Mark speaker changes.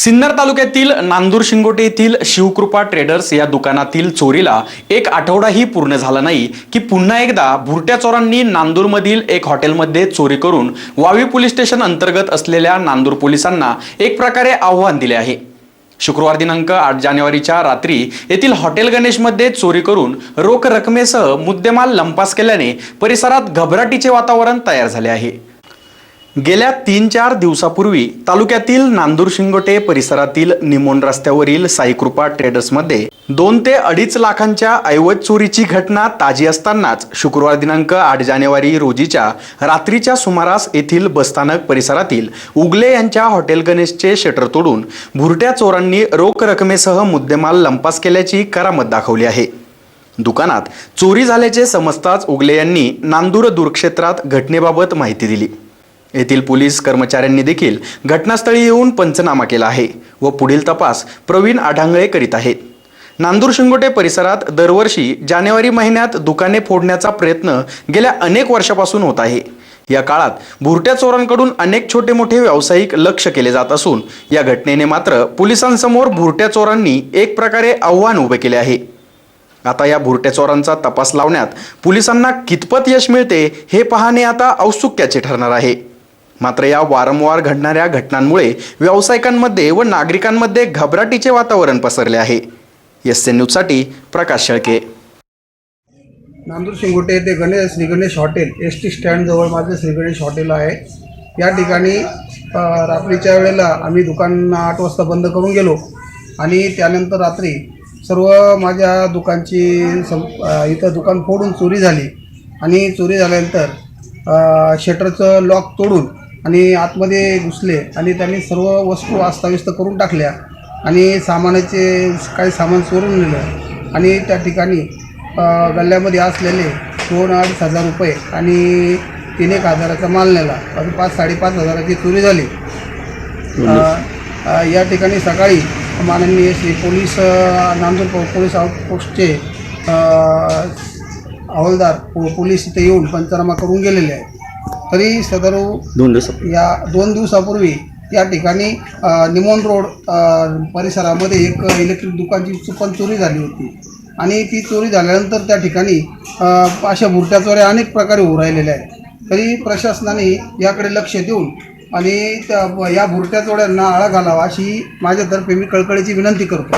Speaker 1: सिन्नर तालुक्यातील नांदूर शिंगोटे येथील शिवकृपा ट्रेडर्स या दुकानातील चोरीला एक आठवडाही पूर्ण झाला नाही की पुन्हा एकदा भुरट्या चोरांनी नांदूरमधील एक हॉटेलमध्ये चोरी करून वावी पोलीस स्टेशन अंतर्गत असलेल्या नांदूर पोलिसांना एक प्रकारे आव्हान दिले आहे. शुक्रवार दिनांक आठ जानेवारीच्या रात्री येथील हॉटेल गणेशमध्ये चोरी करून रोख रकमेसह मुद्देमाल लंपास केल्याने परिसरात घबराटीचे वातावरण तयार झाले आहे. गेल्या तीन चार दिवसापूर्वी तालुक्यातील नांदूर शिंगोटे परिसरातील निमोन रस्त्यावरील साईकृपा ट्रेडर्समध्ये दोन ते अडीच लाखांच्या ऐवज चोरीची घटना ताजी असतानाच शुक्रवार दिनांक आठ जानेवारी रोजीच्या रात्रीच्या सुमारास येथील बसस्थानक परिसरातील उगले यांच्या हॉटेल गणेशचे शटर तोडून भुरट्या चोरांनी रोख रकमेसह मुद्देमाल लंपास केल्याची करामत दाखवली आहे. दुकानात चोरी झाल्याचे समजताच उगले यांनी नांदूर दूरक्षेत्रात घटनेबाबत माहिती दिली. येथील पोलीस कर्मचाऱ्यांनी देखील घटनास्थळी येऊन पंचनामा केला आहे व पुढील तपास प्रवीण आढांगळे करीत आहेत. नांदूर शिंगोटे परिसरात दरवर्षी जानेवारी महिन्यात दुकाने फोडण्याचा प्रयत्न गेल्या अनेक वर्षापासून होत आहे. या काळात भुरट्या चोरांकडून अनेक छोटे मोठे व्यावसायिक लक्ष केले जात असून या घटनेने मात्र पोलिसांसमोर भुरट्या चोरांनी एक प्रकारे आव्हान उभे केले आहे. आता या भुरट्या चोरांचा तपास लावण्यात पोलिसांना कितपत यश मिळते हे पाहणे आता औत्सुक्याचे ठरणार आहे. मात्र या वारंवार घडणाऱ्या घटनांमुळे व्यावसायिकांमध्ये व नागरिकांमध्ये घबराटीचे वातावरण पसरले आहे. एस एन न्यूजसाठी प्रकाश शेळके.
Speaker 2: नांदूर शिंगोटे येथे Ganesh Shri Ganesh hotel S T स्टँडजवळ माझं श्री गणेश हॉटेल आहे. या ठिकाणी रात्रीच्या वेळेला आम्ही दुकान आठ वाजता बंद करून गेलो आणि त्यानंतर रात्री सर्व माझ्या दुकानची सं इथं दुकान फोडून चोरी झाली आणि चोरी झाल्यानंतर शटरचं लॉक तोडून आणि आतमध्ये घुसले आणि त्यांनी सर्व वस्तू अस्ताव्यस्त करून टाकल्या आणि सामानाचे काही सामान चोरून नेलं. आणि त्या ठिकाणी गल्ल्यामध्ये असलेले दोन अडीच हजार रुपये आणि तीन एक हजाराचा माल नेला. आणि पाच साडेपाच हजाराची चोरी झाली. या ठिकाणी सकाळी माननीय श्री पोलीस नांदूर पोलीस आउटपोस्टचे हवालदार पो पोलीस इथे येऊन पंचनामा करून गेलेले आहे तरी सदर
Speaker 1: दोन दिवस
Speaker 2: या दोन दिवसापूर्वी या ठिकाणी निमोन रोड परिसरामध्ये एक इलेक्ट्रिक दुकानची पण चोरी झाली होती. आणि ती चोरी झाल्यानंतर त्या ठिकाणी अशा बुरट्या चोऱ्या अनेक प्रकारे होऊ राहिलेल्या आहेत. तरी प्रशासनाने याकडे लक्ष देऊन आणि त्या या बुरट्या चोऱ्यांना आळा घालावा अशी माझ्यातर्फे मी कळकळीची विनंती करतो.